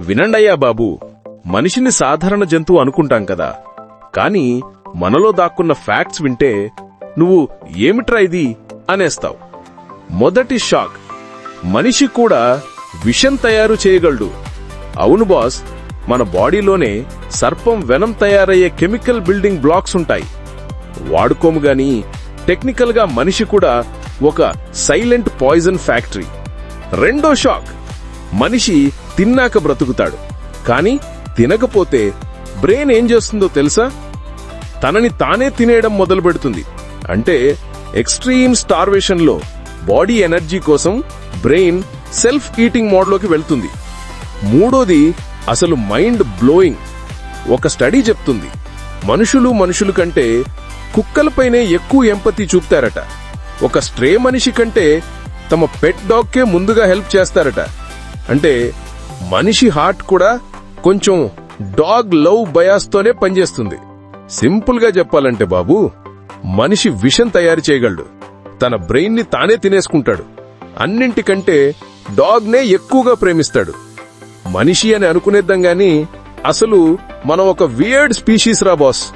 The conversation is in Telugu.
వినండయ్యా బాబు మనిషిని సాధారణ జంతువు అనుకుంటాం కదా. కాని మనలో దాక్కున్న ఫ్యాక్ట్స్ వింటే నువ్వు ఏమిట్రా ఇది అనేస్తావు. మొదటి షాక్ మనిషి కూడా విషం తయారు చేయగలడు. అవును బాస్ మన బాడీలోనే సర్పం వెనం తయారయ్యే కెమికల్ బిల్డింగ్ బ్లాక్స్ ఉంటాయి. వాడుకోము గాని టెక్నికల్గా మనిషి కూడా ఒక సైలెంట్ పాయిజన్ ఫ్యాక్టరీ. రెండో షాక్ మనిషి తిన్నాక బ్రతుకుతాడు. కానీ తినకపోతే బ్రెయిన్ ఏం చేస్తుందో తెలుసా? తనని తానే తినేయడం మొదలు పెడుతుంది. అంటే ఎక్స్ట్రీమ్ స్టార్వేషన్లో బాడీ ఎనర్జీ కోసం బ్రెయిన్ సెల్ఫ్ ఈటింగ్ మోడ్లోకి వెళ్తుంది. మూడోది అసలు మైండ్ బ్లోయింగ్. ఒక స్టడీ చెప్తుంది. మనుషులు మనుషులు కంటే కుక్కలపైనే ఎక్కువ ఎంపతి చూపుతారట. ఒక స్ట్రే మనిషి కంటే తమ పెట్ డాగ్కే ముందుగా హెల్ప్ చేస్తారట. అంటే మనిషి హార్ట్ కూడా కొంచెం డాగ్ లవ్ బయాస్తోనే పనిచేస్తుంది. సింపుల్గా చెప్పాలంటే బాబు మనిషి విషం తయారు చేయగలడు. తన బ్రెయిన్ని తానే తినేసుకుంటాడు. అన్నింటికంటే డాగ్నే ఎక్కువగా ప్రేమిస్తాడు. మనిషి అని అనుకునేద్దాం గాని అసలు మనం ఒక వియర్డ్ స్పీషీస్ రా బాస్.